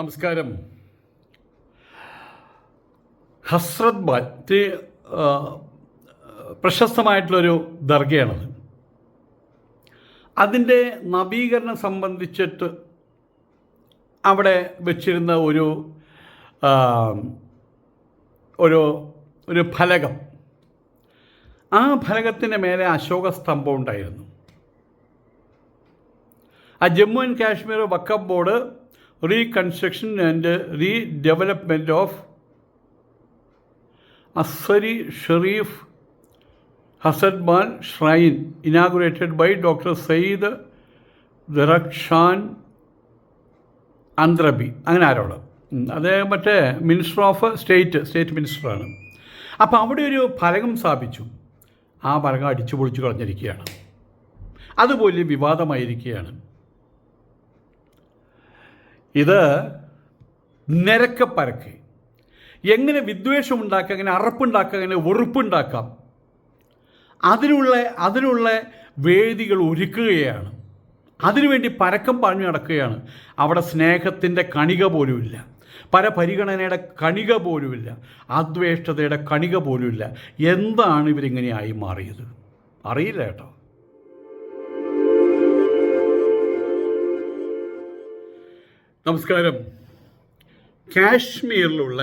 നമസ്കാരം. ഹസ്രത് ബാറ്റ് പ്രശസ്തമായിട്ടുള്ളൊരു ദർഗയാണത്. അതിന്റെ നവീകരണം സംബന്ധിച്ചിട്ട് അവിടെ വെച്ചിരുന്ന ഒരു ഒരു ഒരു ഫലകം. ആ ഫലകത്തിന്റെ മേലെ അശോക സ്തംഭം ഉണ്ടായിരുന്നു. ആ Jammu and Kashmir Waqf board reconstruction and redevelopment of Asar Sharif ഹസൻമാൻ shrine inaugurated by doctor Syed Darakhshan Andrabi അങ്ങനെ ആരോട് അദ്ദേഹം മറ്റേ മിനിസ്റ്റർ ഓഫ് സ്റ്റേറ്റ് സ്റ്റേറ്റ് മിനിസ്റ്ററാണ് അപ്പോൾ അവിടെ ഒരു ഫലകം സ്ഥാപിച്ചു. ആ ഫലകം അടിച്ചു പൊളിച്ചു കളഞ്ഞിരിക്കുകയാണ്. അതുപോലെ വിവാദമായിരിക്കുകയാണ്. ഇത് നിരക്കപ്പരക്ക്. പരക്കെ എങ്ങനെ വിദ്വേഷം ഉണ്ടാക്കുക എങ്ങനെ അറപ്പുണ്ടാക്കുക എങ്ങനെ വെറുപ്പുണ്ടാക്കാം. അതിനുള്ള അതിനുള്ള വേദികൾ ഒരുക്കുകയാണ്. അതിനുവേണ്ടി പരക്കം പാഞ്ഞു നടക്കുകയാണ്. അവിടെ സ്നേഹത്തിന്റെ കണിക പോലുമില്ല. പരപരിഗണനയുടെ കണിക പോലുമില്ല. അദ്വേഷ്ടതയുടെ കണിക പോലുമില്ല. എന്താണ് ഇവരിങ്ങനെയായി മാറിയത്? അറിയില്ല കേട്ടോ. നമസ്കാരം. കാശ്മീരിലുള്ള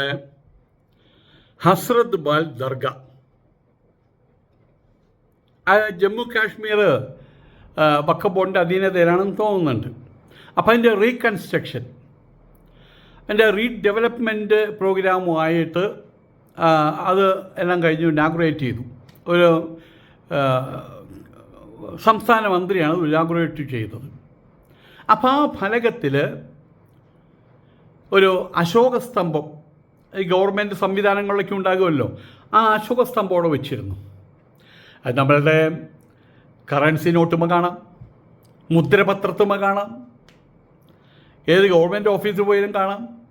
ഹസ്രത് ബാൽ ദർഗ. ജമ്മു കാശ്മീർ വക്കബോണ്ട് അധീനതയിലാണെന്ന് തോന്നുന്നുണ്ട്. അപ്പം അതിന്റെ റീകൺസ്ട്രക്ഷൻ അതിന്റെ റീഡെവലപ്മെന്റ് പ്രോഗ്രാമുമായിട്ട് അത് എല്ലാം കഴിഞ്ഞു ഇനാഗുറേറ്റ് ചെയ്തു. ഒരു സംസ്ഥാന മന്ത്രിയാണ് ഇനാഗ്രേറ്റ് ചെയ്തത്. അപ്പോൾ ആ ഫലകത്തിൽ ഒരു അശോക സ്തംഭം ഈ ഗവൺമെന്റ് സംവിധാനങ്ങളിലൊക്കെ ഉണ്ടാകുമല്ലോ. ആ അശോക സ്തംഭം അവിടെ വെച്ചിരുന്നു. അത് നമ്മളുടെ കറൻസി നോട്ടുമ കാണാം. മുദ്രപത്രത്തുമ കാണാം. ഏത് ഗവൺമെന്റ് ഓഫീസിൽ പോയാലും കാണാം.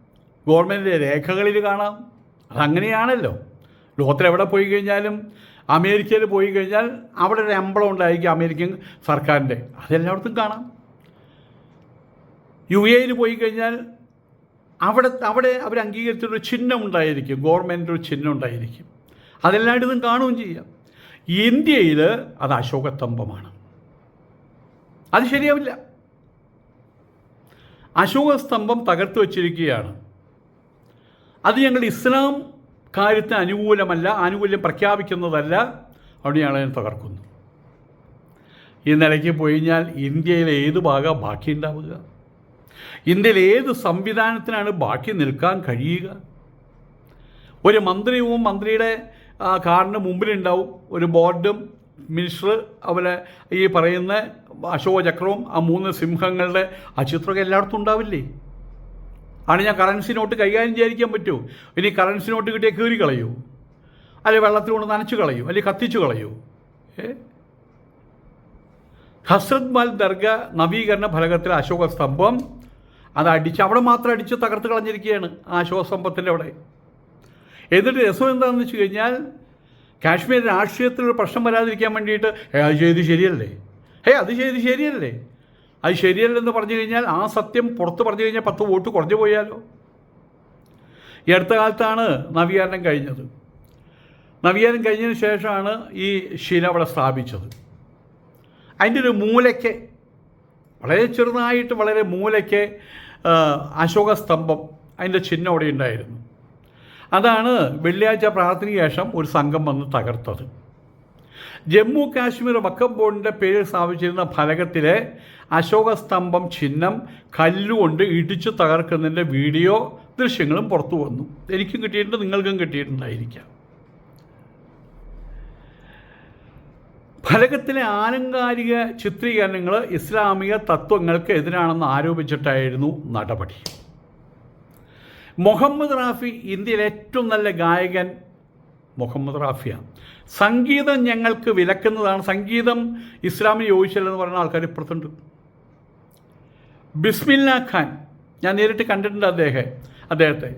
ഗവൺമെന്റ് രേഖകളിൽ കാണാം. അതങ്ങനെയാണല്ലോ. ലോകത്തിൽ എവിടെ പോയി കഴിഞ്ഞാലും അമേരിക്കയിൽ പോയി കഴിഞ്ഞാൽ അവിടെ ഒരു അമ്പളം ഉണ്ടായിരിക്കും അമേരിക്കൻ സർക്കാരിന്റെ. അതെല്ലായിടത്തും കാണാം. യു എയിൽ പോയി കഴിഞ്ഞാൽ അവിടെ അവിടെ അവർ അംഗീകരിച്ചൊരു ചിഹ്നം ഉണ്ടായിരിക്കും. ഗവൺമെന്റിന്റെ ഒരു ചിഹ്നം ഉണ്ടായിരിക്കും. അതെല്ലായിടത്തും കാണുകയും ചെയ്യാം. ഇന്ത്യയിൽ അത് അശോകസ്തംഭമാണ്. അത് ശരിയാവില്ല. അശോകസ്തംഭം തകർത്ത് വച്ചിരിക്കുകയാണ്. അത് ഞങ്ങൾ ഇസ്ലാം കാര്യത്തിന് അനുകൂലമല്ല ആനുകൂല്യം പ്രഖ്യാപിക്കുന്നതല്ല അവിടെ ഞങ്ങൾ അതിനെ തകർക്കുന്നു. ഈ നിലയ്ക്ക് പോയി കഴിഞ്ഞാൽ ഇന്ത്യയിലെ ഏത് ഭാഗം ബാക്കി ഉണ്ടാവുക ഇന്ത്യയിൽ ഏത് സംവിധാനത്തിനാണ് ബാക്കി നിൽക്കാൻ കഴിയുക? ഒരു മന്ത്രിയും മന്ത്രിയുടെ കാറിന് മുമ്പിലുണ്ടാവും. ഒരു ബോർഡും മിനിസ്റ്റർ അതുപോലെ ഈ പറയുന്ന അശോക ചക്രവും ആ മൂന്ന് സിംഹങ്ങളുടെ ആ ചിത്രമൊക്കെ എല്ലായിടത്തും ഉണ്ടാവില്ലേ? ആണ് ഞാൻ കറൻസി നോട്ട് കൈകാര്യം ചെയ്യാതിരിക്കാൻ പറ്റുമോ? ഇനി കറൻസി നോട്ട് കിട്ടിയാൽ കീറി കളയൂ അല്ലെങ്കിൽ വെള്ളത്തിൽ കൊണ്ട് നനച്ചു കളയൂ അല്ലെങ്കിൽ കത്തിച്ചു കളയൂ ഏ? ഹസ്രത് മൽ ദർഗ നവീകരണ ഫലകത്തിലെ അശോക സ്തംഭം അത് അടിച്ച് അവിടെ മാത്രം അടിച്ച് തകർത്ത് കളഞ്ഞിരിക്കുകയാണ് ആ ശോസമ്പത്തിന്റെ അവിടെ. എന്നിട്ട് രസം എന്താണെന്ന് വെച്ച് കഴിഞ്ഞാൽ കാശ്മീർ രാഷ്ട്രീയത്തിലൊരു പ്രശ്നം വരാതിരിക്കാൻ വേണ്ടിയിട്ട് "ഏ, അത് ചെയ്ത് ശരിയല്ലേ? ഹേ അത് ചെയ്ത് ശരിയല്ലേ? അത് ശരിയല്ലെന്ന് പറഞ്ഞു കഴിഞ്ഞാൽ ആ സത്യം പുറത്ത് പറഞ്ഞു കഴിഞ്ഞാൽ പത്ത് വോട്ട് കുറഞ്ഞു പോയാലോ? ഈ അടുത്ത കാലത്താണ് നവീകരണം കഴിഞ്ഞത്. നവീകരണം കഴിഞ്ഞതിന് ശേഷമാണ് ഈ ശില അവിടെ സ്ഥാപിച്ചത്. അതിന്റെ ഒരു മൂലയ്ക്ക് വളരെ ചെറുതായിട്ട് വളരെ മൂലയ്ക്ക് അശോക സ്തംഭം അതിന്റെ ചിഹ്നം അവിടെ ഉണ്ടായിരുന്നു. അതാണ് വെള്ളിയാഴ്ച പ്രാർത്ഥനയ്ക്ക് ശേഷം ഒരു സംഘം വന്ന് തകർത്തത്. ജമ്മു കാശ്മീർ വക്കം ബോർഡിന്റെ പേരിൽ സ്ഥാപിച്ചിരുന്ന ഫലകത്തിലെ അശോക സ്തംഭം ചിഹ്നം കല്ലുകൊണ്ട് ഇടിച്ചു തകർക്കുന്നതിന്റെ വീഡിയോ ദൃശ്യങ്ങളും പുറത്തു വന്നു. എനിക്കും കിട്ടിയിട്ടുണ്ട് നിങ്ങൾക്കും കിട്ടിയിട്ടുണ്ടായിരിക്കാം. ഫലകത്തിലെ ആലങ്കാരിക ചിത്രീകരണങ്ങൾ ഇസ്ലാമിക തത്വങ്ങൾക്ക് എതിരാണെന്ന് ആരോപിച്ചിട്ടായിരുന്നു നടപടി. മുഹമ്മദ് റാഫി ഇന്ത്യയിലെ ഏറ്റവും നല്ല ഗായകൻ മുഹമ്മദ് റാഫിയാണ്. സംഗീതം ഞങ്ങൾക്ക് വിലക്കുന്നതാണ്. സംഗീതം ഇസ്ലാമിന് യോജിച്ചില്ലെന്ന് പറയുന്ന ആൾക്കാർ ഇപ്പുറത്തുണ്ട്. ബിസ്മില്ല ഖാൻ ഞാൻ നേരിട്ട് കണ്ടിട്ടുണ്ട് അദ്ദേഹം അദ്ദേഹത്തെ.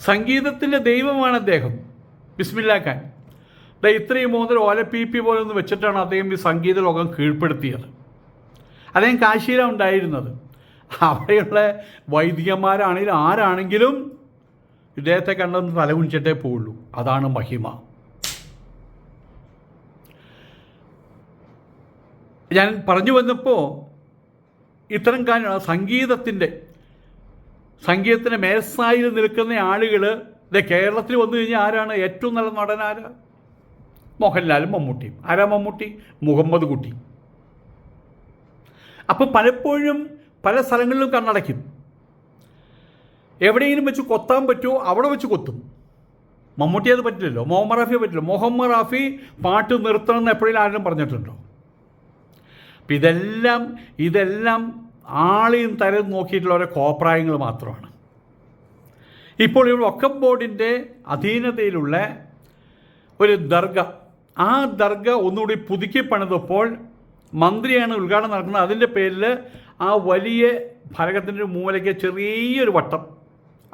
സംഗീതത്തിന്റെ ദൈവമാണ് അദ്ദേഹം ബിസ്മില്ല ഖാൻ. ഇത്രയും മൂന്നര ഓല പി പി പോലെ ഒന്ന് വെച്ചിട്ടാണ് അദ്ദേഹം ഈ സംഗീത ലോകം കീഴ്പ്പെടുത്തിയത്. അദ്ദേഹം കാശിയിലാണ് ഉണ്ടായിരുന്നത്. അവിടെയുള്ള വൈദികന്മാരാണെങ്കിലും ആരാണെങ്കിലും ഇദ്ദേഹത്തെ കണ്ടെന്ന് തലകുണിച്ചിട്ടേ പോവുള്ളൂ. അതാണ് മഹിമ. ഞാൻ പറഞ്ഞു വന്നപ്പോൾ ഇത്തരം കാര്യങ്ങൾ സംഗീതത്തിന്റെ സംഗീതത്തിന്റെ മേൽസായിൽ നിൽക്കുന്ന ആളുകൾ ഇത് കേരളത്തിൽ വന്നു കഴിഞ്ഞാൽ ആരാണ് ഏറ്റവും നല്ല ആരാ? മോഹൻലാലും മമ്മൂട്ടിയും. ആരാ മമ്മൂട്ടി? മുഹമ്മദ് കുട്ടി. അപ്പോൾ പലപ്പോഴും പല സ്ഥലങ്ങളിലും കണ്ണടയ്ക്കും. എവിടെയെങ്കിലും വെച്ച് കൊത്താൻ പറ്റുമോ അവിടെ വെച്ച് കൊത്തും. മമ്മൂട്ടി അത് പറ്റില്ലല്ലോ. മുഹമ്മദ് റാഫി പറ്റില്ല മുഹമ്മദ് റാഫി പാട്ട് നിർത്തണം എന്ന് എപ്പോഴെങ്കിലും ആരെങ്കിലും പറഞ്ഞിട്ടുണ്ടോ? അപ്പം ഇതെല്ലാം ഇതെല്ലാം ആളെയും തരം നോക്കിയിട്ടുള്ള ഓരോ കോപ്രായങ്ങൾ മാത്രമാണ്. ഇപ്പോൾ ഇവിടെ വക്കം ബോർഡിന്റെ അധീനതയിലുള്ള ഒരു ദർഗ ആ ദർഗ ഒന്നുകൂടി പുതുക്കി പണിതപ്പോൾ മന്ത്രിയാണ് ഉദ്ഘാടനം നടക്കുന്നത്. അതിന്റെ പേരിൽ ആ വലിയ ഫലകത്തിന്റെ മൂലയ്ക്ക് ചെറിയൊരു വട്ടം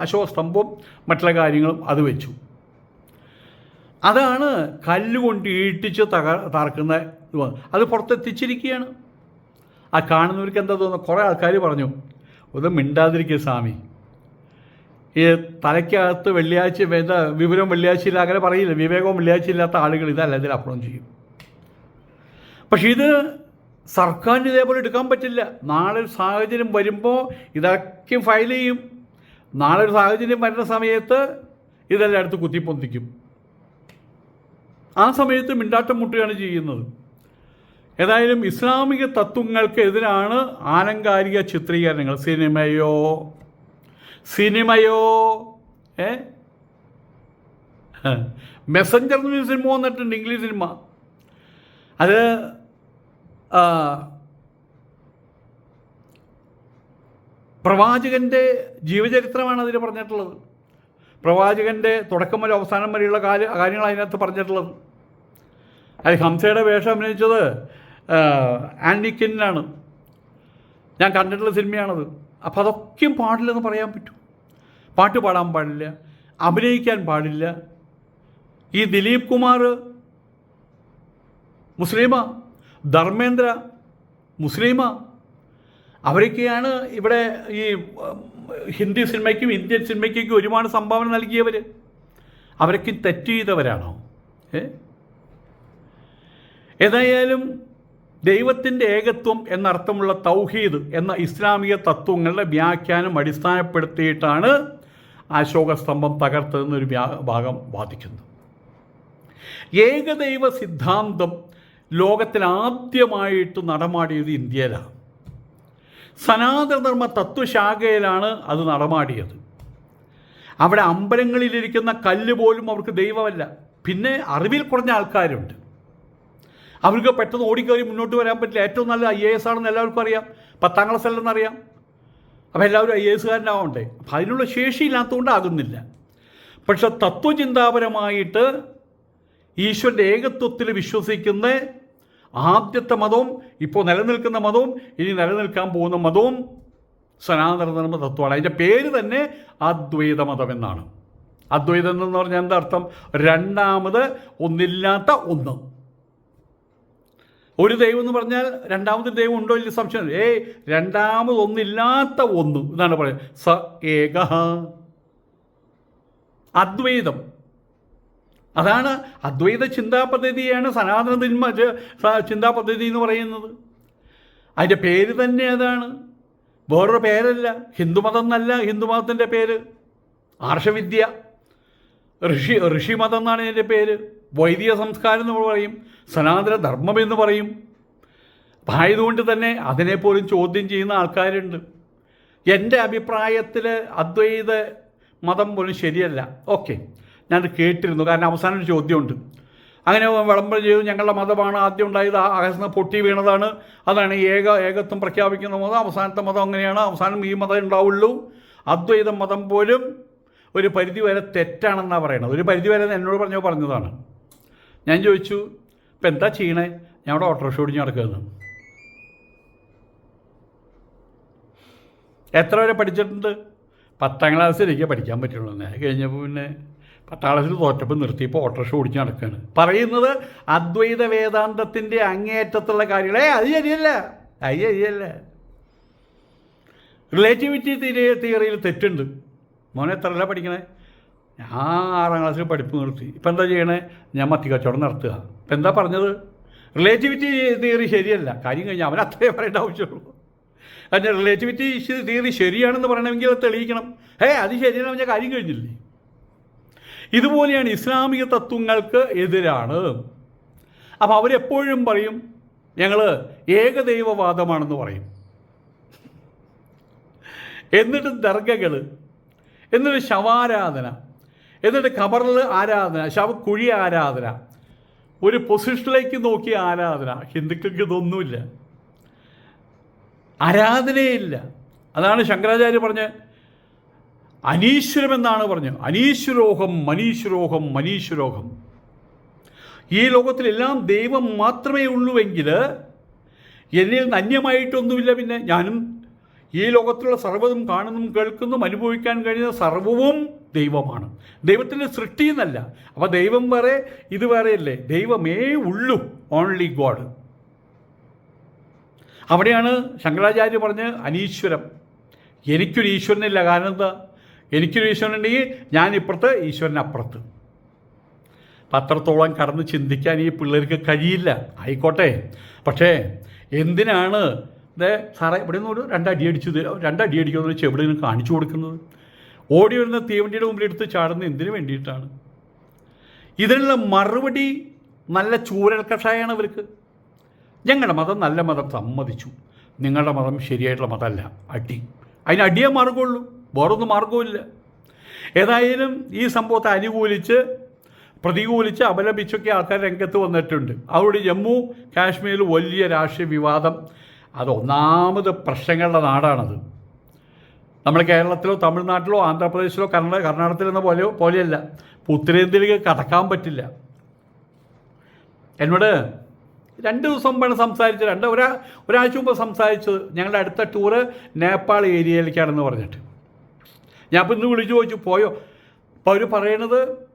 അശോകസ്തംഭവും മറ്റുള്ള കാര്യങ്ങളും അത് വെച്ചു. അതാണ് കല്ലുകൊണ്ട് ഈട്ടിച്ച് തക തറക്കുന്ന അത് പുറത്തെത്തിച്ചിരിക്കുകയാണ്. ആ കാണുന്നവർക്ക് എന്താ തോന്നുന്നു കുറേ ആൾക്കാർ പറഞ്ഞു ഒന്ന് മിണ്ടാതിരിക്കുക സ്വാമി. ഈ തലയ്ക്കകത്ത് വെള്ളിയാഴ്ച എന്താ വിവരം വെള്ളിയാഴ്ചയില്ല അങ്ങനെ പറയില്ല. വിവേകവും വെള്ളിയാഴ്ച ഇല്ലാത്ത ആളുകൾ ഇതല്ല ഇതിൽ അപ്ലോഡ് ചെയ്യും. പക്ഷേ ഇത് സർക്കാരിന് ഇതേപോലെ എടുക്കാൻ പറ്റില്ല. നാളെ ഒരു സാഹചര്യം വരുമ്പോൾ ഇതൊക്കെ ഫയൽ ചെയ്യും. നാളെ ഒരു സാഹചര്യം വരുന്ന സമയത്ത് ഇതെല്ലാം എടുത്ത് കുത്തിപ്പൊന്തിക്കും. ആ സമയത്ത് മിണ്ടാട്ടം മുട്ടുകയാണ് ചെയ്യുന്നത്. ഏതായാലും ഇസ്ലാമിക തത്വങ്ങൾക്ക് എതിരാണ് ആലങ്കാരിക ചിത്രീകരണങ്ങൾ. സിനിമയോ സിനിമയോ? ഏ? മെസ്സഞ്ചർ എന്നൊരു സിനിമ വന്നിട്ടുണ്ട് ഇംഗ്ലീഷ് സിനിമ. അത് പ്രവാചകന്റെ ജീവചരിത്രമാണ് അതിൽ പറഞ്ഞിട്ടുള്ളത്. പ്രവാചകന്റെ തുടക്കം മുതൽ അവസാനം വരെയുള്ള കാര്യ കാര്യങ്ങൾ അതിനകത്ത് പറഞ്ഞിട്ടുള്ളത്. അത് ഹംസയുടെ വേഷം അഭിനയിച്ചത് ആൻഡിക്കിനാണ് ആൻഡി ഞാൻ കണ്ടിട്ടുള്ള സിനിമയാണത്. അപ്പോൾ അതൊക്കെയും പാടില്ലെന്ന് പറയാൻ പറ്റും. പാട്ട് പാടാൻ പാടില്ല അഭിനയിക്കാൻ പാടില്ല. ഈ ദിലീപ് കുമാർ മുസ്ലിമ ധർമ്മേന്ദ്ര മുസ്ലിമ അവരൊക്കെയാണ് ഇവിടെ ഈ ഹിന്ദി സിനിമയ്ക്കും ഇന്ത്യൻ സിനിമയ്ക്കും ഒരുപാട് സംഭാവന നൽകിയവർ അവരൊക്കെ തെറ്റ് ചെയ്തവരാണോ? ഏ? ഏതായാലും ദൈവത്തിന്റെ ഏകത്വം എന്നർത്ഥമുള്ള തൗഹീദ് എന്ന ഇസ്ലാമിക തത്വങ്ങളുടെ വ്യാഖ്യാനം അടിസ്ഥാനപ്പെടുത്തിയിട്ടാണ് അശോകസ്തംഭം തകർത്തതെന്നൊരു ഭാഗം വാദിക്കുന്നു. ഏകദൈവ സിദ്ധാന്തം ലോകത്തിൽ ആദ്യമായിട്ട് നടമാടിയത് ഇന്ത്യയിലാണ്. സനാതനധർമ്മ തത്വശാഖയിലാണ് അത് നടമാടിയത്. അവിടെ അമ്പലങ്ങളിലിരിക്കുന്ന കല്ല് പോലും അവർക്ക് ദൈവമല്ല. പിന്നെ അറിവിൽ കുറഞ്ഞ ആൾക്കാരുണ്ട്. അവർക്ക് പെട്ടെന്ന് ഓടിക്കയറി മുന്നോട്ട് വരാൻ പറ്റില്ല. ഏറ്റവും നല്ല ഐ എ എസ് ആണെന്ന് എല്ലാവർക്കും അറിയാം. പത്താം ക്ലാസ് അല്ലെന്ന് അറിയാം. അപ്പോൾ എല്ലാവരും ഐ എ എസുകാരനാവണ്ടേ അപ്പം അതിനുള്ള ശേഷിയില്ലാത്തതുകൊണ്ട് ആകുന്നില്ല. പക്ഷെ തത്വചിന്താപരമായിട്ട് ഈശ്വരന്റെ ഏകത്വത്തിൽ വിശ്വസിക്കുന്ന ആദ്യത്തെ മതവും ഇപ്പോൾ നിലനിൽക്കുന്ന മതവും ഇനി നിലനിൽക്കാൻ പോകുന്ന മതവും സനാതനധർമ്മ തത്വമാണ്. അതിന്റെ പേര് തന്നെ അദ്വൈത മതം എന്നാണ് അദ്വൈതം എന്ന് പറഞ്ഞാൽ എന്താ അർത്ഥം? രണ്ടാമത് ഒന്നില്ലാത്ത ഒന്ന്. ഒരു ദൈവം എന്ന് പറഞ്ഞാൽ രണ്ടാമത് ദൈവം ഉണ്ടോ ഇല്ല സംശയം ഏയ് രണ്ടാമത് ഒന്നില്ലാത്ത ഒന്ന് എന്നാണ് പറയുന്നത്. സ ഏക അദ്വൈതം. അതാണ് അദ്വൈത ചിന്താ പദ്ധതിയാണ് സനാതന തിന്മ ചിന്താ പദ്ധതി എന്ന് പറയുന്നത്. അതിന്റെ പേര് തന്നെ അതാണ്. വേറൊരു പേരല്ല. ഹിന്ദുമതം എന്നല്ല ഹിന്ദുമതത്തിന്റെ പേര്. ആർഷവിദ്യ. ഋഷി ഋഷിമതം എന്നാണ് ഇതിന്റെ പേര്. വൈദിക സംസ്കാരം എന്ന് പറയും സനാതന ധർമ്മം എന്ന് പറയും. ആയതുകൊണ്ട് തന്നെ അതിനെപ്പോലും ചോദ്യം ചെയ്യുന്ന ആൾക്കാരുണ്ട്. എന്റെ അഭിപ്രായത്തിൽ അദ്വൈത മതം പോലും ശരിയല്ല. ഓക്കെ ഞാൻ കേട്ടിരുന്നു. കാരണം അവസാനം ഒരു ചോദ്യമുണ്ട്. അങ്ങനെ വിളംബരം ചെയ്തു ഞങ്ങളുടെ മതമാണ് ആദ്യം ഉണ്ടായത് ആകാശത്ത് പൊട്ടി വീണതാണ്. അതാണ് ഏക ഏകത്വം പ്രഖ്യാപിക്കുന്ന മതം അവസാനത്തെ മതം അങ്ങനെയാണ്. അവസാനം ഈ മതം ഉണ്ടാവുള്ളൂ. അദ്വൈത മതം പോലും ഒരു പരിധി വരെ തെറ്റാണെന്നാണ് പറയണത്. ഒരു പരിധി വരെ എന്നോട് പറഞ്ഞോ പറഞ്ഞതാണ്. ഞാൻ ചോദിച്ചു ഇപ്പം എന്താ ചെയ്യണേ? ഞാൻ അവിടെ ഓട്ടോറിക്ഷ ഓടിച്ച് നടക്കുന്നു എത്ര വരെ പഠിച്ചിട്ടുണ്ട്? പത്താം ക്ലാസ്സിൽ എനിക്ക് പഠിക്കാൻ പറ്റുള്ളൂ. അത് കഴിഞ്ഞപ്പോൾ പിന്നെ പത്താം ക്ലാസ്സിൽ തോറ്റപ്പോൾ നിർത്തിയപ്പോൾ ഓട്ടോറിക്ഷ ഓടിച്ച് നടക്കുകയാണ്. പറയുന്നത് അദ്വൈത വേദാന്തത്തിന്റെ അങ്ങേയറ്റത്തുള്ള കാര്യങ്ങളെ അത് ശരിയല്ല. അത് ശരിയല്ല. റിലേറ്റിവിറ്റി തിയറി തിയറിയിൽ തെറ്റുണ്ട്. മോനെ എത്രല്ല പഠിക്കണേ? ഞാൻ ആറാം ക്ലാസ്സിൽ പഠിപ്പ് നിർത്തി. ഇപ്പം എന്താ ചെയ്യണേ? ഞാൻ മത്തി കച്ചവടം നടത്തുക. ഇപ്പം എന്താ പറഞ്ഞത്? റിലേറ്റിവിറ്റി തിയറി ശരിയല്ല. കാര്യം കഴിഞ്ഞാൽ അവൻ അത്രേ പറയേണ്ട ആവശ്യമുള്ളൂ. അതിന്റെ റിലേറ്റിവിറ്റി തിയറി ശരിയാണെന്ന് പറയണമെങ്കിൽ അത് തെളിയിക്കണം. ഹേ അത് ശരിയാണ് പറഞ്ഞാൽ കാര്യം കഴിഞ്ഞില്ലേ? ഇതുപോലെയാണ് ഇസ്ലാമിക തത്വങ്ങൾക്ക് എതിരാണ്. അപ്പോൾ അവരെപ്പോഴും പറയും ഞങ്ങൾ ഏകദൈവവാദമാണെന്ന് പറയും. എന്നിട്ട് ദർഗകൾ എന്നിട്ട് ശവാരാധന എന്നിട്ട് ഖബറിൽ ആരാധന ശവക്കുഴി ആരാധന ഒരു പൊസിഷനിലേക്ക് നോക്കിയ ആരാധന. ഹിന്ദുക്കൾക്ക് ഇതൊന്നുമില്ല. ആരാധനയില്ല. അതാണ് ശങ്കരാചാര്യ പറഞ്ഞ് അനീശ്വരം എന്നാണ് പറഞ്ഞത്. അനീശ്വരോഹം മനീശ്വരോഹം മനീശ്വരോഹം. ഈ ലോകത്തിലെല്ലാം ദൈവം മാത്രമേ ഉള്ളൂവെങ്കിൽ എന്നിൽ നിന്ന് അന്യമായിട്ടൊന്നുമില്ല പിന്നെ. ഞാനും ഈ ലോകത്തിലുള്ള സർവതും കാണുന്നതും കേൾക്കുന്നതും അനുഭവിക്കാൻ കഴിയുന്ന സർവവും ദൈവമാണ്. ദൈവത്തിന്റെ സൃഷ്ടി എന്നല്ല. അപ്പോൾ ദൈവം വരെ ഇത് വേറെയല്ലേ ദൈവമേ ഉള്ളൂ ഓൺലി ഗോഡ് അവിടെയാണ് ശങ്കരാചാര്യ പറഞ്ഞ് അനീശ്വരം. എനിക്കൊരു ഈശ്വരനില്ല. കാരണം എന്താ? എനിക്കൊരു ഈശ്വരനുണ്ടെങ്കിൽ ഞാൻ ഇപ്പുറത്ത് ഈശ്വരൻ അപ്പുറത്ത്. പത്രത്തോളം കടന്ന് ചിന്തിക്കാൻ ഈ പിള്ളേർക്ക് കഴിയില്ല. ആയിക്കോട്ടെ. പക്ഷേ എന്തിനാണ് സാറേ ഇവിടെ നിന്ന് ഒരു രണ്ടടി അടിച്ചു തരാം രണ്ടടി അടിക്കുന്ന ചെവിടെ നിന്ന് കാണിച്ചു കൊടുക്കുന്നത്? ഓടി വരുന്ന തീവണ്ടിയുടെ മുമ്പിൽ എടുത്ത് ചാടുന്ന എന്തിനു വേണ്ടിയിട്ടാണ്? ഇതിനുള്ള മറുപടി നല്ല ചൂരൽ കഷായാണ് അവർക്ക്. ഞങ്ങളുടെ മതം നല്ല മതം സമ്മതിച്ചു. നിങ്ങളുടെ മതം ശരിയായിട്ടുള്ള മതമല്ല. അടി. അതിന് അടിയേ മാർഗമുള്ളൂ വേറൊന്നും മാർഗവുമില്ല ഏതായാലും ഈ സംഭവത്തെ അനുകൂലിച്ച് പ്രതികൂലിച്ച് അപലപിച്ചൊക്കെ ആൾക്കാർ രംഗത്ത് വന്നിട്ടുണ്ട്. അവിടെ ജമ്മു കാശ്മീരിൽ വലിയ രാഷ്ട്രീയ വിവാദം. അത് ഒന്നാമത് പ്രശ്നങ്ങളുടെ നാടാണത്. നമ്മൾ കേരളത്തിലോ തമിഴ്നാട്ടിലോ ആന്ധ്രാപ്രദേശിലോ കർണാടക കർണാടകത്തിലെന്ന പോലെ പോലെയല്ല. ഉത്തരേന്ത്യയിലേക്ക് കടക്കാൻ പറ്റില്ല. എന്നോട് രണ്ട് ദിവസം മുമ്പാണ് സംസാരിച്ചത്. രണ്ട് ഒരാ ഒരാഴ്ച മുമ്പ് സംസാരിച്ചത്. ഞങ്ങളുടെ അടുത്ത ടൂറ് നേപ്പാൾ ഏരിയയിലേക്കാണെന്ന് പറഞ്ഞിട്ട്. ഞാൻ അപ്പോൾ ഇന്ന് വിളിച്ചു ചോദിച്ചു പോയോ? അപ്പോൾ അവർ പറയണത്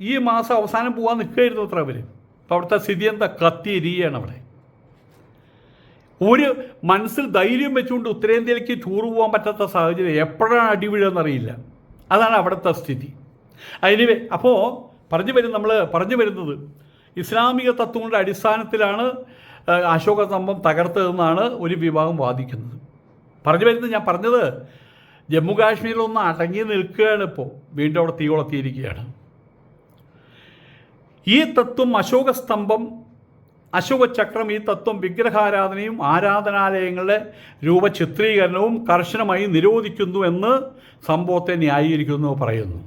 ഈ മാസം അവസാനം പോകാൻ നിൽക്കുകയായിരുന്നു അത്ര അവർ അപ്പോൾ അവിടുത്തെ സ്ഥിതി എന്താ? കത്തി എരിയാണ് അവിടെ. ഒരു മനസ്സിൽ ധൈര്യം വെച്ചുകൊണ്ട് ഉത്തരേന്ത്യയിലേക്ക് ടൂർ പോകാൻ പറ്റാത്ത സാഹചര്യം എപ്പോഴാണ് അടിവീഴെന്നറിയില്ല. അതാണ് അവിടുത്തെ സ്ഥിതി. അതിന് അപ്പോൾ പറഞ്ഞു വരും നമ്മൾ പറഞ്ഞു വരുന്നത് ഇസ്ലാമിക തത്വങ്ങളുടെ അടിസ്ഥാനത്തിലാണ് അശോക സ്തംഭം തകർത്തതെന്നാണ് ഒരു വിഭാഗം വാദിക്കുന്നത്. പറഞ്ഞു വരുന്നത് ഞാൻ പറഞ്ഞത് ജമ്മു കാശ്മീരിലൊന്ന് അടങ്ങി നിൽക്കുകയാണ് ഇപ്പോൾ വീണ്ടും അവിടെ തീ കൊളത്തിയിരിക്കുകയാണ് ഈ തത്വം അശോക സ്തംഭം അശോക ചക്രം ഈ തത്വം വിഗ്രഹാരാധനയും ആരാധനാലയങ്ങളുടെ രൂപചിത്രീകരണവും കർശനമായി നിരോധിക്കുന്നു എന്ന് സംഭവത്തെ ന്യായീകരിക്കുന്നു പറയുന്നു.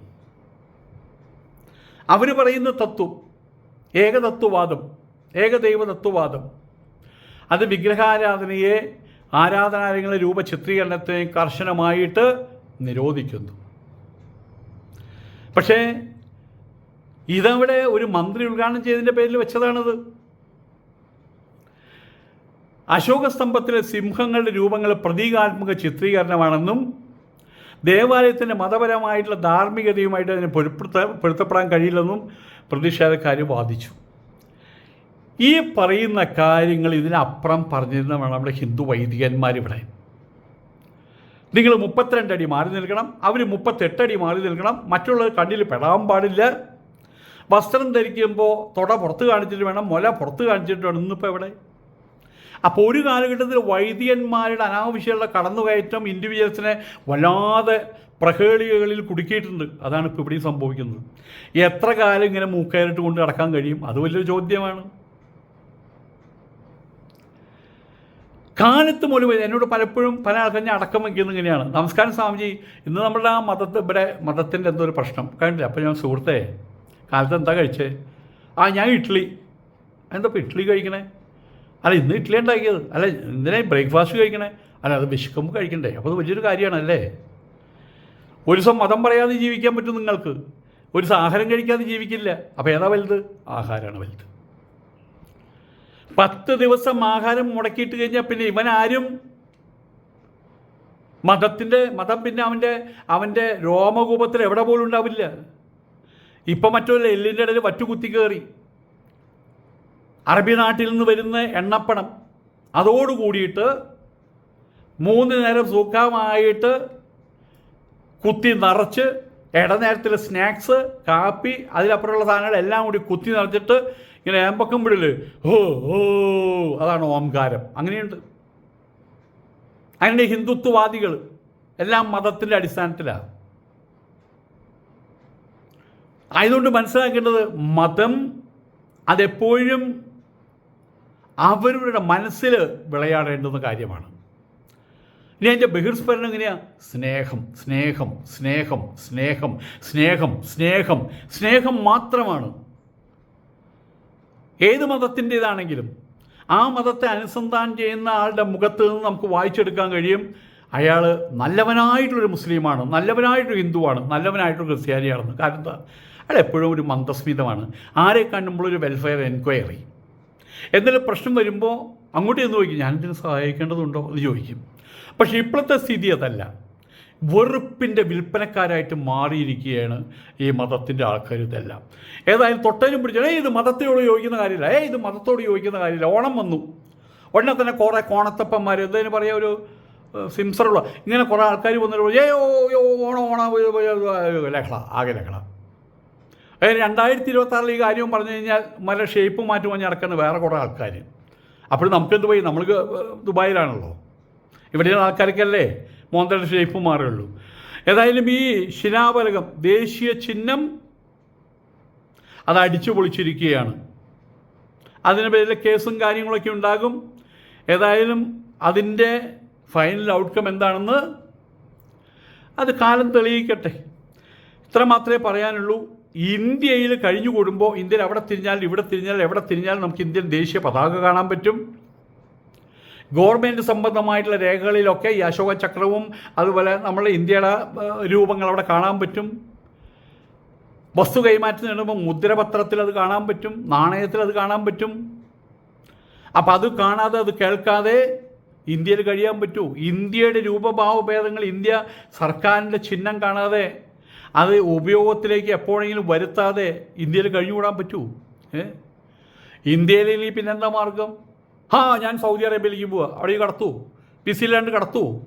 അവർ പറയുന്ന തത്വം ഏകതത്വവാദം ഏകദൈവ തത്വവാദം അത് വിഗ്രഹാരാധനയെ ആരാധനാലയങ്ങളുടെ രൂപചിത്രീകരണത്തെയും കർശനമായിട്ട് നിരോധിക്കുന്നു. പക്ഷേ ഇതവിടെ ഒരു മന്ത്രി ഉദ്ഘാടനം ചെയ്തതിന്റെ പേരിൽ വെച്ചതാണത്. അശോക സ്തംഭത്തിലെ സിംഹങ്ങളുടെ രൂപങ്ങൾ പ്രതീകാത്മക ചിത്രീകരണമാണെന്നും ദേവാലയത്തിന്റെ മതപരമായിട്ടുള്ള ധാർമ്മികതയുമായിട്ട് അതിനെ പൊരുപ്പെടുത്ത പൊരുത്തപ്പെടാൻ കഴിയില്ലെന്നും പ്രതിഷേധക്കാർ വാദിച്ചു. ഈ പറയുന്ന കാര്യങ്ങൾ ഇതിനപ്പുറം പറഞ്ഞിരുന്നതാണ് നമ്മുടെ ഹിന്ദു വൈദികന്മാരിവിടെ നിങ്ങൾ മുപ്പത്തിരണ്ട് അടി മാറി നിൽക്കണം. അവർ മുപ്പത്തെട്ടടി മാറി നിൽക്കണം. മറ്റുള്ളവർ കണ്ണിൽ പെടാൻ പാടില്ല. വസ്ത്രം ധരിക്കുമ്പോൾ തുട പുറത്ത് കാണിച്ചിട്ട് വേണം മുല പുറത്ത് കാണിച്ചിട്ട് വേണം ഇന്നിപ്പോൾ എവിടെ അപ്പോൾ ഒരു കാലഘട്ടത്തിൽ വൈദികന്മാരുടെ അനാവശ്യമുള്ള കടന്നുകയറ്റം ഇൻഡിവിജ്വൽസിനെ വല്ലാതെ പ്രഹേളികകളിൽ കുടുക്കിയിട്ടുണ്ട്. അതാണ് ഇപ്പോൾ ഇവിടെയും സംഭവിക്കുന്നത്. എത്ര കാലം ഇങ്ങനെ മൂക്കയറിട്ട് കൊണ്ട് നടക്കാൻ കഴിയും? അത് വലിയൊരു ചോദ്യമാണ്. കാലത്ത് മുഴുവൻ എന്നോട് പലപ്പോഴും പല ആൾക്കാർ ഞാൻ അടക്കം വയ്ക്കുന്നത് ഇങ്ങനെയാണ്. നമസ്കാരം സ്വാമിജി ഇന്ന് നമ്മുടെ ആ മതത്തെ ഇവിടെ മതത്തിന്റെ എന്തോ ഒരു പ്രശ്നം. കണ്ടില്ല? അപ്പോൾ ഞാൻ സുഹൃത്തേ കാലത്ത് എന്താ കഴിച്ചേ? ആ ഞാൻ ഇഡ്ഡലി എന്താ ഇപ്പോൾ ഇഡ്ഡലി കഴിക്കണേ? അല്ല ഇന്ന് ഇഡ്ഡലി ഉണ്ടാക്കിയത്. അല്ല എന്തിനാ ബ്രേക്ക്ഫാസ്റ്റ് കഴിക്കണേ. അല്ല അത് വിശക്കുമ്പോൾ കഴിക്കണ്ടേ? അപ്പോൾ അത് വലിയൊരു കാര്യമാണ് അല്ലേ ഒരു ദിവസം മതം പറയാതെ ജീവിക്കാൻ പറ്റും നിങ്ങൾക്ക്. ഒരു ആഹാരം കഴിക്കാതെ ജീവിക്കില്ല. അപ്പോൾ ഏതാ വലുത്? ആഹാരമാണ് വലുത്. പത്ത് ദിവസം ആഹാരം മുടക്കിയിട്ട് കഴിഞ്ഞാൽ പിന്നെ ഇവൻ ആരും മതത്തിന്റെ മതം പിന്നെ അവന്റെ അവന്റെ രോമകൂപത്തിൽ എവിടെ പോലും ഉണ്ടാവില്ല. ഇപ്പം മറ്റൊരു എല്ലിന്റെ ഇടയിൽ വറ്റു കുത്തി കയറി അറബി നാട്ടിൽ നിന്ന് വരുന്ന എണ്ണപ്പണം. അതോടുകൂടിയിട്ട് മൂന്ന് നേരം സൂക്കാമായിട്ട് കുത്തി നിറച്ച് ഇടനേരത്തിൽ സ്നാക്സ് കാപ്പി അതിലപ്പുറമുള്ള സാധനങ്ങൾ എല്ലാം കൂടി കുത്തി നിറച്ചിട്ട് ഇങ്ങനെ ഏമ്പക്കം ഹോ ഹോ അതാണ് ഓംകാരം. അങ്ങനെയുണ്ട്. അങ്ങനെ ഹിന്ദുത്വവാദികൾ എല്ലാം മതത്തിന്റെ അടിസ്ഥാനത്തിലാണ് ആയതുകൊണ്ട് മനസ്സിലാക്കേണ്ടത് മതം അതെപ്പോഴും അവരുടെ മനസ്സിൽ വിളയാടേണ്ടുന്ന കാര്യമാണ്. ഇനി അതിന്റെ ബഹിർസ്ഫരണം എങ്ങനെയാ? സ്നേഹം സ്നേഹം സ്നേഹം സ്നേഹം സ്നേഹം സ്നേഹം സ്നേഹം മാത്രമാണ്. ഏത് മതത്തിന്റേതാണെങ്കിലും ആ മതത്തെ അനുസന്ധാനം ചെയ്യുന്ന ആളുടെ മുഖത്ത് നിന്ന് നമുക്ക് വായിച്ചെടുക്കാൻ കഴിയും. അയാൾ നല്ലവനായിട്ടുള്ളൊരു മുസ്ലിമാണ് നല്ലവനായിട്ടൊരു ഹിന്ദുവാണ് നല്ലവനായിട്ടൊരു ക്രിസ്ത്യാനിയാണെന്ന്. കാരണം എന്താ? അയാൾ എപ്പോഴും ഒരു മന്ദസ്മിതമാണ്. ആരെ കാണുമ്പോൾ ഒരു വെൽഫെയർ എൻക്വയറി എന്തെങ്കിലും പ്രശ്നം വരുമ്പോൾ അങ്ങോട്ട് ചെന്ന് ചോദിക്കും ഞാനിതിന് സഹായിക്കേണ്ടതുണ്ടോ എന്ന് ചോദിക്കും പക്ഷേ ഇപ്പോഴത്തെ സ്ഥിതി അതല്ല വെറുപ്പിന്റെ വിൽപ്പനക്കാരായിട്ട് മാറിയിരിക്കുകയാണ് ഈ മതത്തിന്റെ ആൾക്കാർ ഇതെല്ലാം ഏതായാലും തൊട്ടതിനും പിടിച്ചാൽ ഏയ് ഇത് മതത്തോട് യോജിക്കുന്ന കാര്യമില്ല ഏ ഇത് മതത്തോട് യോജിക്കുന്ന കാര്യമില്ല ഓണം വന്നു ഉടനെ തന്നെ കുറേ കോണത്തപ്പന്മാർ എന്തതിന് പറയുക ഒരു സിംസറുള്ള ഇങ്ങനെ കുറേ ആൾക്കാർ വന്നിട്ട് ഏ ഓ ഓണം ഓണം ലഹള ആകെ ലഹള രണ്ടായിരത്തി ഇരുപത്തി ആറിൽ ഈ കാര്യവും പറഞ്ഞു കഴിഞ്ഞാൽ മല ഷേപ്പ് മാറ്റി പറഞ്ഞ് നടക്കുന്ന വേറെ കുറേ ആൾക്കാർ അപ്പോൾ നമുക്ക് എന്ത് പോയി നമ്മൾ ദുബായിലാണല്ലോ. ഇവിടെയുള്ള ആൾക്കാർക്കല്ലേ മോന്തയുടെ ഷേപ്പ് മാറുള്ളൂ ഏതായാലും ഈ ശിലാഫലകം ദേശീയ ചിഹ്നം അത് അടിച്ചു പൊളിച്ചിരിക്കുകയാണ്. അതിന് പേരിൽ കേസും കാര്യങ്ങളൊക്കെ ഉണ്ടാകും. ഏതായാലും അതിന്റെ ഫൈനൽ ഔട്ട്കം എന്താണെന്ന് അത് കാലം തെളിയിക്കട്ടെ. ഇത്ര മാത്രമേ പറയാനുള്ളൂ. ഇന്ത്യയിൽ കഴിഞ്ഞു കൂടുമ്പോൾ ഇന്ത്യയിൽ അവിടെ തിരിഞ്ഞാൽ ഇവിടെ തിരിഞ്ഞാൽ എവിടെ തിരിഞ്ഞാൽ നമുക്ക് ഇന്ത്യൻ ദേശീയ പതാക കാണാൻ പറ്റും. ഗവൺമെന്റ് സംബന്ധമായിട്ടുള്ള രേഖകളിലൊക്കെ ഈ അശോക ചക്രവും അതുപോലെ നമ്മളെ ഇന്ത്യയുടെ രൂപങ്ങൾ അവിടെ കാണാൻ പറ്റും. വസ്തു കൈമാറ്റം നേടുമ്പോൾ മുദ്രപത്രത്തിൽ അത് കാണാൻ പറ്റും നാണയത്തിൽ അത് കാണാൻ പറ്റും. അപ്പം അത് കാണാതെ അത് കേൾക്കാതെ ഇന്ത്യയിൽ കഴിയാൻ പറ്റൂ. ഇന്ത്യയുടെ രൂപഭാവഭേദങ്ങൾ ഇന്ത്യ സർക്കാരിന്റെ ചിഹ്നം കാണാതെ അത് ഉപയോഗത്തിലേക്ക് എപ്പോഴെങ്കിലും വരുത്താതെ ഇന്ത്യയിൽ കഴിഞ്ഞുകൂടാൻ പറ്റൂ. ഏ? ഇന്ത്യയിൽ ഇനി പിന്നെന്താ മാർഗം? ആ ഞാൻ സൗദി അറേബ്യയിലേക്ക് പോവാ. അവിടെ കടത്തു. പിസിലാണ്ട് കടത്തു.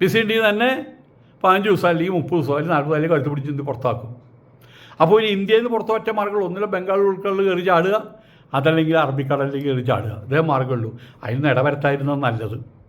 പിസിന്റെ തന്നെ പതിനഞ്ച് ദിവസം അല്ലെങ്കിൽ മുപ്പത് ദിവസം അല്ലെങ്കിൽ നാൽപ്പത് അല്ലെങ്കിൽ കഴുത്ത് പിടിച്ച് പുറത്താക്കും. അപ്പോൾ ഇനി ഇന്ത്യയിൽ നിന്ന് പുറത്തു പറ്റ മാർഗമുള്ളൂ ബംഗാൾ ഉൾക്കടലിൽ കയറി ചാടുക അതല്ലെങ്കിൽ അറബിക്കടലിലേക്ക് കയറി ചാടുക. ഇതേ മാർഗമുള്ളൂ അതിന് ഇടവരത്തായിരുന്നു നല്ലത്.